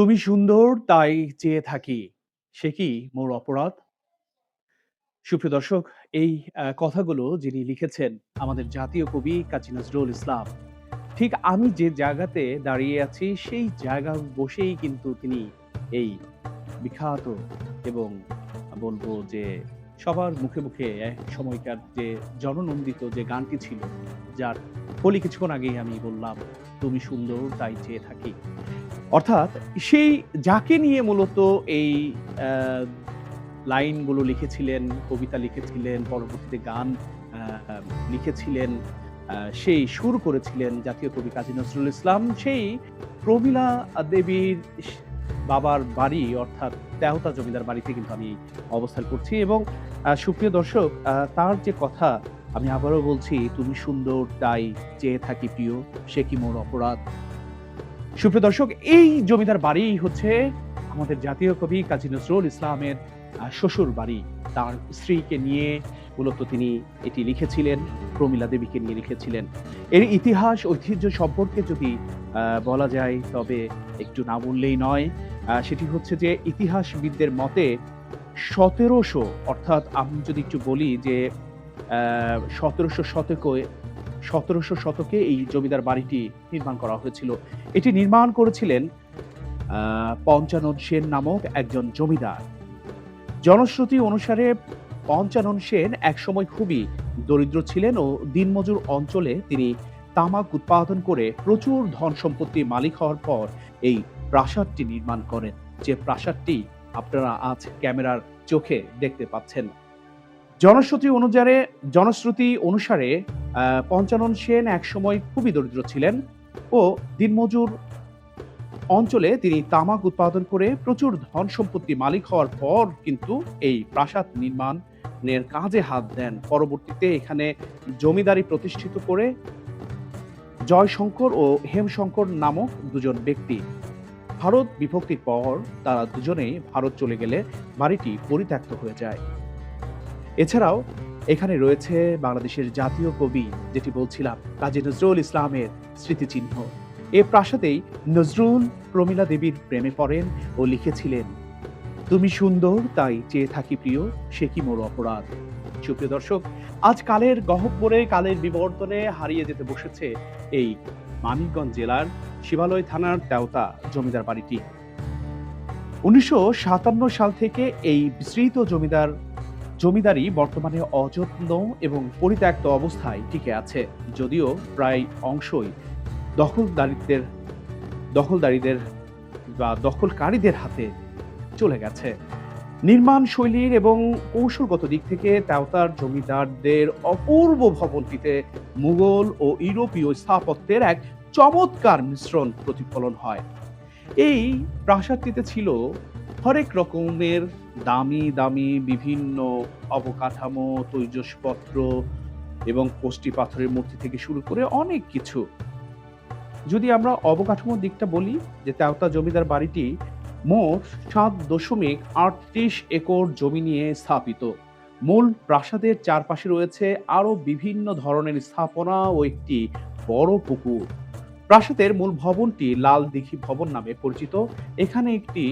তুমি সুন্দর তাই চেয়ে থাকি। সে কি মোর অপরাধ? সুপ্রিয় দর্শক, এই কথাগুলো যিনি লিখেছেন আমাদের জাতীয় কবি কাজী নজরুল ইসলাম। ঠিক আমি যে জায়গাতে দাঁড়িয়ে আছি সেই জায়গা বসেই কিন্তু তিনি এই বিখ্যাত এবং বলব যে সবার মুখে, মুখে এক সময়কার যে জননন্দিত যে গানটি ছিল, যার কলি কিছুক্ষণ আগেই আমি বললাম, "তুমি সুন্দর তাই চেয়ে থাকি।" অর্থাৎ সেই যাকে নিয়ে মূলত এই লাইনগুলো লিখেছিলেন, কবিতা লিখেছিলেন, পরবর্তীতে গান লিখেছিলেন, সেই সুর করেছিলেন জাতীয় কবি কাজী নজরুল ইসলাম। সেই প্রমীলা দেবীর বাবার বাড়ি অর্থাৎ তেওতা জমিদার বাড়িতে কিন্তু আমি অবস্থান করছি এবং সুপ্রিয় দর্শক তার যে কথা আমি আবারও বলছি, "তুমি সুন্দর তাই চেয়ে থাকি প্রিয়, সে কি মোর অপরাধ?" সুপ্রিয় দর্শক, এই জমিদার বাড়িই হচ্ছে আমাদের জাতীয় কবি কাজী নজরুল ইসলামের শ্বশুর বাড়ি। তার স্ত্রীকে নিয়ে মূলত তিনি এটি লিখেছিলেন, প্রমীলা দেবীকে নিয়ে লিখেছিলেন। এর ইতিহাস ঐতিহ্য সম্পর্কে যদি বলা যায় তবে একটু না বললেই নয়। সেটি হচ্ছে যে ইতিহাসবিদদের মতে ১৭০০ অর্থাৎ আমি যদি একটু বলি যে সতেরোশো শতকে ১৭০০ শতকে এই জমিদার বাড়িটি নির্মাণ করা হয়েছিল। এটি নির্মাণ করেছিলেন পঞ্চানন সেন নামক একজন জমিদার। জনশ্রুতি অনুসারে পঞ্চানন সেন একসময় খুবই দরিদ্র ছিলেন ও দিনমজুর অঞ্চলে তিনি তামাক উৎপাদন করে প্রচুর ধন-সম্পত্তির মালিক হওয়ার পর এই প্রাসাদটি নির্মাণ করেন। যে প্রাসাদটি আপনারা আজ ক্যামেরার চোখে দেখতে পাচ্ছেন। জনশ্রুতি অনুযারে জনশ্রুতি অনুসারে পঞ্চানন সেন একসময় খুবই দরিদ্র ছিলেন ও দিনমজুর অঞ্চলে তিনি তামাক উৎপাদন করে প্রচুর ধন সম্পত্তি মালিক হওয়ার পর কিন্তু এই প্রাসাদ নির্মাণের কাজে হাত দেন। পরবর্তীতে এখানে জমিদারি প্রতিষ্ঠিত করে জয়শঙ্কর ও হেমশঙ্কর নামক দুজন ব্যক্তি। ভারত বিভক্তির পর তারা দুজনেই ভারত চলে গেলে বাড়িটি পরিত্যক্ত হয়ে যায়। এছাড়াও এখানে রয়েছে বাংলাদেশের জাতীয় কবি যেটি বলছিলাম কাজী নজরুল ইসলামের স্মৃতিচিহ্ন। এ প্রাসাদেই নজরুল প্রমীলা দেবীর প্রেমে পড়েন ও লিখেছিলেন, "তুমি সুন্দর তাই চেয়ে থাকি প্রিয়, সে কি মোর অপরাধ?" সুপ্রিয় দর্শক, আজ কালের গহ্বরে কালের বিবর্তনে হারিয়ে যেতে বসেছে এই মানিকগঞ্জ জেলার শিবালয় থানার তেওতা জমিদার বাড়িটি। ১৯৫৭ সাল থেকে এই বিস্তৃত জমিদার, জমিদারি বর্তমানে অযত্ন এবং পরিত্যক্ত অবস্থায় টিকে আছে। যদিও প্রায় অংশই দখলদারিত্বের, দখলদারিদের বা দখলকারীদের হাতে চলে গেছে। নির্মাণ শৈলীর এবং কৌশলগত দিক থেকে তেওতার জমিদারদের অপূর্ব ভবনটিতে মুঘল ও ইউরোপীয় স্থাপত্যের এক চমৎকার মিশ্রণ প্রতিফলন হয়। এই প্রাসাদটিতে ছিল হরেক রকমের দামি, দামি বিভিন্ন অবকাঠামো, তৈজসপত্র এবং কষ্টি পাথরের মূর্তি থেকে শুরু করে অনেক কিছু। যদি আমরা অবকাঠামোর দিকটা বলি যে তেওতা জমিদার বাড়িটি মোট ৭.৩৮ একর জমি নিয়ে স্থাপিত। মূল প্রাসাদের চারপাশে রয়েছে আরও বিভিন্ন ধরনের স্থাপনা ও একটি বড় পুকুর। প্রাসাদের মূল ভবনটি লাল দিঘি ভবন নামে পরিচিত। এখানে একটি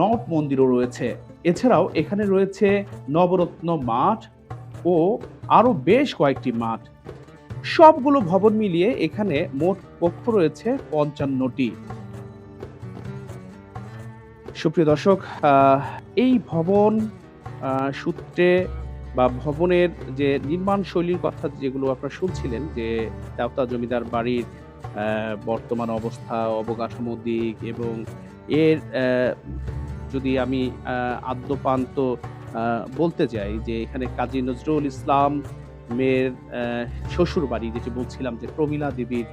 নট মন্দিরও রয়েছে। এছাড়াও এখানে রয়েছে নবরত্ন মাঠ ও আরও বেশ কয়েকটি মাঠ। সবগুলো ভবন মিলিয়ে এখানে মোট কক্ষ রয়েছে পঞ্চান্নটি সুপ্রিয় দর্শক, এই ভবন সূত্রে বা ভবনের যে নির্মাণ শৈলীর কথা যেগুলো আপনারা শুনছিলেন যে তেওতা জমিদার বাড়ির বর্তমান অবস্থা, অবকাঠামোর দিক এবং এর যদি আমি আদ্যোপান্ত বলতে যাই যে এখানে কাজী নজরুল ইসলাম মেয়ের অ্যা শ্বশুরবাড়ি যেটি বলছিলাম যে প্রমীলা দেবীর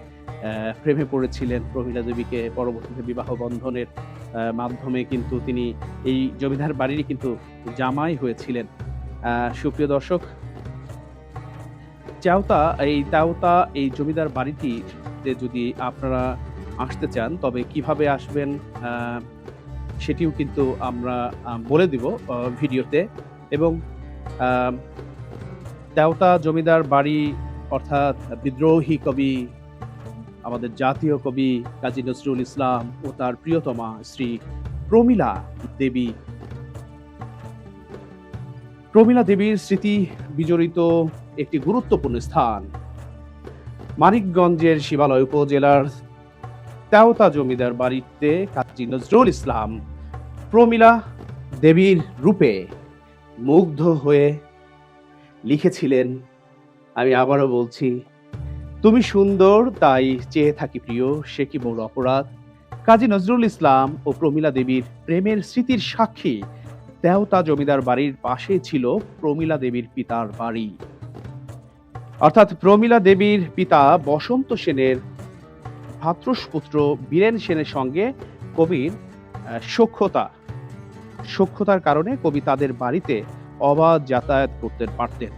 প্রেমে পড়েছিলেন। প্রমীলা দেবীকে পরবর্তীতে বিবাহ বন্ধনের মাধ্যমে কিন্তু তিনি এই জমিদার বাড়িরই কিন্তু জামাই হয়েছিলেন। সুপ্রিয় দর্শক তেওতা এই তেওতা এই জমিদার বাড়িটিতে যদি আপনারা আসতে চান, তবে কীভাবে আসবেন সেটিও কিন্তু আমরা বলে দিব ভিডিওতে। এবং আ তেওতা জমিদার বাড়ি, অর্থাৎ বিদ্রোহী কবি, আমাদের জাতীয় কবি কাজী নজরুল ইসলাম ও তার প্রিয়তমা শ্রী প্রমীলা দেবী। প্রমীলা দেবীর স্মৃতি বিজড়িত একটি গুরুত্বপূর্ণ স্থান। মানিকগঞ্জের শিবালয় উপজেলার তেওতা জমিদার বাড়িতে কাজী নজরুল ইসলাম প্রমিলা দেবীর রূপে মুগ্ধ হয়ে লিখেছিলেন, আমি আবারও বলছি, তুমি সুন্দর, তাই চেয়ে থাকি প্রিয়, সে কি বড় অপরাধ? কাজী নজরুল ইসলাম ও প্রমীলা দেবীর প্রেমের স্মৃতির সাক্ষী তেওতা জমিদার বাড়ির পাশে ছিল প্রমীলা দেবীর পিতার বাড়ি। অর্থাৎ প্রমীলা দেবীর পিতা বসন্ত সেনের ভ্রাতৃপুত্র বীরেন সেনের সঙ্গে কবির সক্ষতা সক্ষতার কারণে কবি তাদের বাড়িতে অবাধ যাতায়াত করতে পারতেন।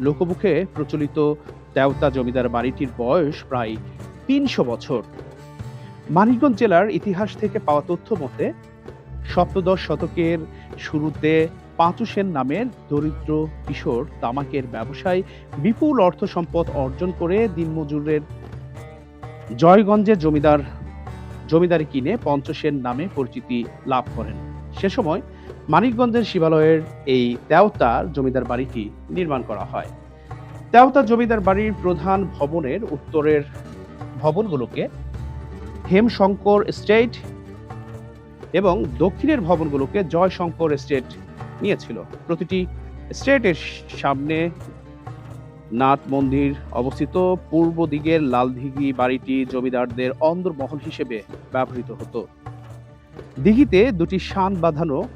লোকমুখে প্রচলিত তেওতা জমিদার বাড়িটির বয়স প্রায় তিনশো বছর। মানিকগঞ্জ জেলার ইতিহাস থেকে পাওয়া তথ্য মতে, সপ্তদশ শতকের শুরুতে পাঁচু সেন নামের দরিদ্র কিশোর তামাকের ব্যবসায় বিপুল অর্থ সম্পদ অর্জন করে দিনমজুরের জয়গঞ্জের জমিদার, জমিদারি কিনে পঞ্চসেন নামে পরিচিতি লাভ করেন। সে সময় মানিকগঞ্জের শিবালয়ের এই তেওতার জমিদার বাড়িটি নির্মাণ করা হয়। তেওতা জমিদার বাড়ির প্রধান ভবনের উত্তরের ভবনগুলোকে হেমশঙ্কর এস্টেট এবং দক্ষিণের ভবনগুলোকে জয়শঙ্কর এস্টেট নিয়েছিল। প্রতিটি স্টেটের সামনে নাথ মন্দির অবস্থিত। পূর্ব দিকের লালদিঘি বাড়িটি জমিদারদের অন্দরমহল হিসেবে ব্যবহৃত হতো। দিঘিতে দুটি শান বাঁধানো,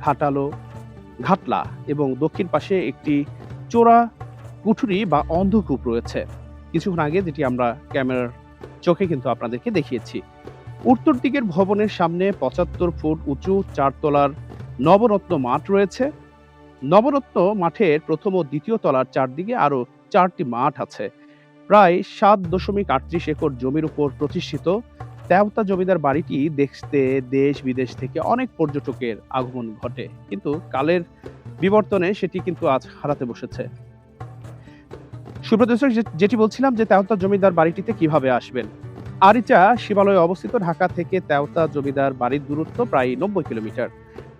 ঘাটালো, ঘাটলা এবং দক্ষিণ পাশে একটি চোরা কুঠুরি বা অন্ধকূপ রয়েছে। কিছুক্ষণ আগে যেটি আমরা ক্যামেরার চোখে কিন্তু আপনাদেরকে দেখিয়েছি। উত্তর দিকের ভবনের সামনে পঁচাত্তর ফুট উঁচু চারতলার নবরত্ন মাঠ রয়েছে। নবরত্ন মাঠের প্রথম ও দ্বিতীয় তলার চারদিকে আরও চারটি মাঠ আছে। প্রায় সাত দশমিক আটত্রিশ একর জমির উপর প্রতিষ্ঠিত তেওতা জমিদার বাড়িটি দেখতে দেশ বিদেশ থেকে অনেক পর্যটকের আগমন ঘটে। কিন্তু কালের বিবর্তনে সেটি কিন্তু আজ হারাতে বসেছে। যে- যেটি বলছিলাম যে তেওতা জমিদার বাড়িটিতে কীভাবে আসবেন? আরিচা শিবালয়ে অবস্থিত ঢাকা থেকে তেওতা জমিদার বাড়ির দূরত্ব প্রায় নব্বই কিলোমিটার।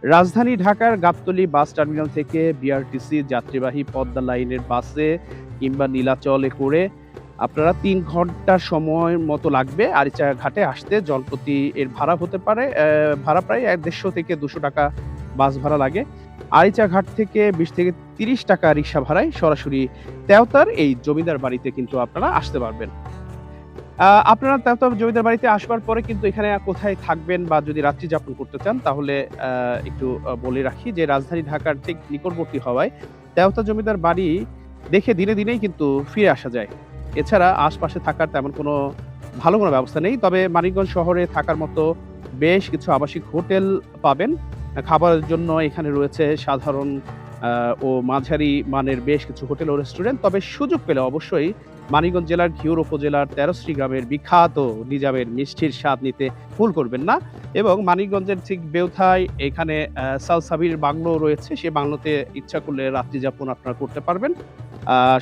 রাজধানী ঢাকার গাবতলি বাস টার্মিনাল থেকে বিআরটিসি যাত্রীবাহী পদ্মা লাইনের বাসে কিংবা নীলাচলে করে আপনারা তিন ঘণ্টা সময় মতো লাগবে আরিচা ঘাটে আসতে। জনপ্রতি এর ভাড়া হতে পারে ভাড়া প্রায় এক দেড়শো থেকে দুশো টাকা বাস ভাড়া লাগে। আরিচা ঘাট থেকে বিশ থেকে তিরিশ টাকা রিক্সা ভাড়ায় সরাসরি তেওতার এই জমিদার বাড়িতে কিন্তু আপনারা আসতে পারবেন। আপনারা তেওতা জমিদার বাড়িতে আসবার পরে কিন্তু এখানে কোথায় থাকবেন বা যদি রাত্রি যাপন করতে চান, তাহলে একটু বলে রাখি যে রাজধানী ঢাকার ঠিক নিকটবর্তী হওয়ায় তেওতা জমিদার বাড়ি দেখে দিনে দিনেই কিন্তু ফিরে আসা যায়। এছাড়া আশপাশে থাকার তেমন কোনো ভালো কোনো ব্যবস্থা নেই। তবে মানিকগঞ্জ শহরে থাকার মতো বেশ কিছু আবাসিক হোটেল পাবেন। খাবারের জন্য এখানে রয়েছে সাধারণ ও মাঝারি মানের বেশ কিছু হোটেল ও রেস্টুরেন্ট। তবে সুযোগ পেলে অবশ্যই মানিকগঞ্জ জেলার ঘিওর উপজেলার তেরোশ্রী গ্রামের বিখ্যাত নিজামের মিষ্টির স্বাদ নিতে ভুল করবেন না। এবং মানিকগঞ্জের ঠিক বেউথায় এখানে সালসাবির বাংলো রয়েছে। সে বাংলোতে ইচ্ছা করলে রাত্রি যাপন আপনারা করতে পারবেন।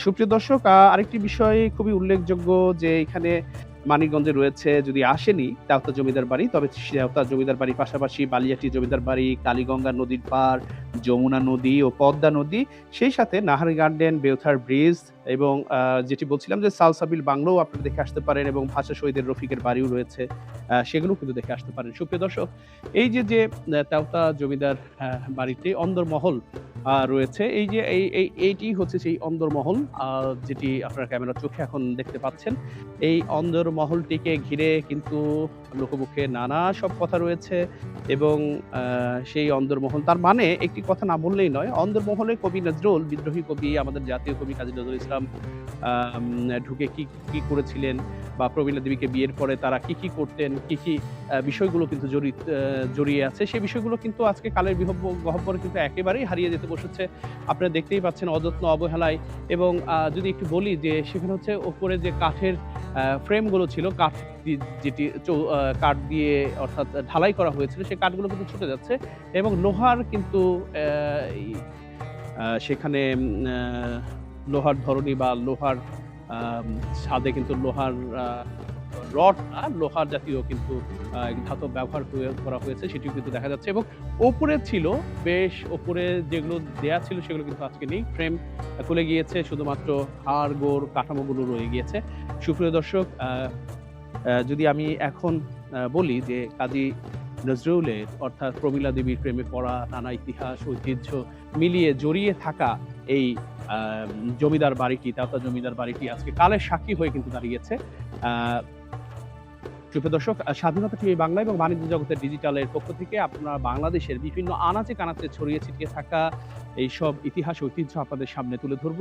সুপ্রিয় দর্শক আরেকটি বিষয় খুবই উল্লেখযোগ্য যে এখানে মানিকগঞ্জে রয়েছে যদি আসেনি তেওতা জমিদার বাড়ি, তবে তেওতা জমিদার বাড়ির পাশাপাশি বালিয়াটি জমিদার বাড়ি, কালীগঙ্গা নদীর পার যমুনা নদী ও পদ্মা নদী, সেই সাথে নাহারি গার্ডেন, বেউথার ব্রিজ এবং যেটি বলছিলাম যে সালসাবিল বাংলোও আপনারা দেখে আসতে পারেন এবং ভাষা শহীদের রফিকের বাড়িও রয়েছে সেগুলো কিন্তু দেখে আসতে পারেন। সুপ্রিয় দর্শক, এই যে যে তেওতা জমিদার বাড়িতে অন্দরমহল রয়েছে, এই যে, এই এই, এইটি হচ্ছে সেই অন্দরমহল যেটি আপনার ক্যামেরার চোখে এখন দেখতে পাচ্ছেন। এই অন্দরমহলটিকে ঘিরে কিন্তু লোকমুখে নানা সব কথা রয়েছে এবং সেই অন্দরমহল, তার মানে একটি কথা না বললেই নয়, অন্দরমহলে কবি নজরুল, বিদ্রোহী কবি আমাদের জাতীয় কবি কাজী নজরুল ইসলাম ঢুকে কি কি করেছিলেন বা প্রবীণা দেবীকে বিয়ের পরে তারা কি কি করতেন, কি কি বিষয়গুলো কিন্তু জড়িত জড়িয়ে আছে। সেই বিষয়গুলো কিন্তু আজকে কালের বিহব্ব গহব্বরে কিন্তু একেবারেই হারিয়ে যেতে বসেছে। আপনারা দেখতেই পাচ্ছেন অযত্ন অবহেলায় এবং যদি একটু বলি যে সেখানে হচ্ছে ওপরে যে কাঠের ফ্রেমগুলো ছিল, কাঠ যেটি কাঠ দিয়ে অর্থাৎ ঢালাই করা হয়েছিল, সেই কাঠগুলো কিন্তু ছুটে যাচ্ছে এবং লোহার কিন্তু সেখানে লোহার ধরনী বা লোহার স্বাদে কিন্তু লোহার রড না লোহার জাতীয় কিন্তু ধাতব ব্যবহার করা হয়েছে সেটিও কিন্তু দেখা যাচ্ছে এবং ওপরে ছিল বেশ ওপরে যেগুলো দেয়া ছিল সেগুলো কিন্তু আজকে নেই। ফ্রেম খুলে গিয়েছে শুধুমাত্র হাড়-গোড় কাঠামোগুলো রয়ে গিয়েছে। সুপ্রিয় দর্শক যদি আমি এখন বলি যে কাজী নজরুলের অর্থাৎ প্রমীলা দেবীর প্রেমে পড়া নানা ইতিহাস, ঐতিহ্য মিলিয়ে জড়িয়ে থাকা এই জমিদার বাড়িটি, তেওতা জমিদার বাড়িটি আজকে কালের সাক্ষী হয়ে কিন্তু দাঁড়িয়েছে। সুপ্রিয় দর্শক স্বাধীনতা টিভি বাংলা এবং বাণিজ্য জগতের ডিজিটালের পক্ষ থেকে আপনারা বাংলাদেশের বিভিন্ন আনাচে-কানাচে ছড়িয়ে ছিটিয়ে থাকা এইসব ইতিহাস ঐতিহ্য আপনাদের সামনে তুলে ধরব।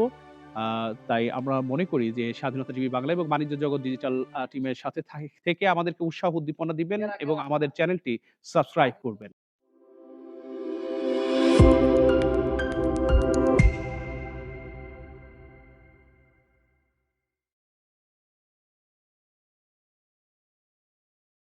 তাই আমরা মনে করি যে স্বাধীনতা টিভি বাংলা এবং বাণিজ্য জগৎ ডিজিটাল টিমের সাথে থেকে আমাদেরকে উৎসাহ উদ্দীপনা দিবেন এবং আমাদের চ্যানেলটি সাবস্ক্রাইব করবেন।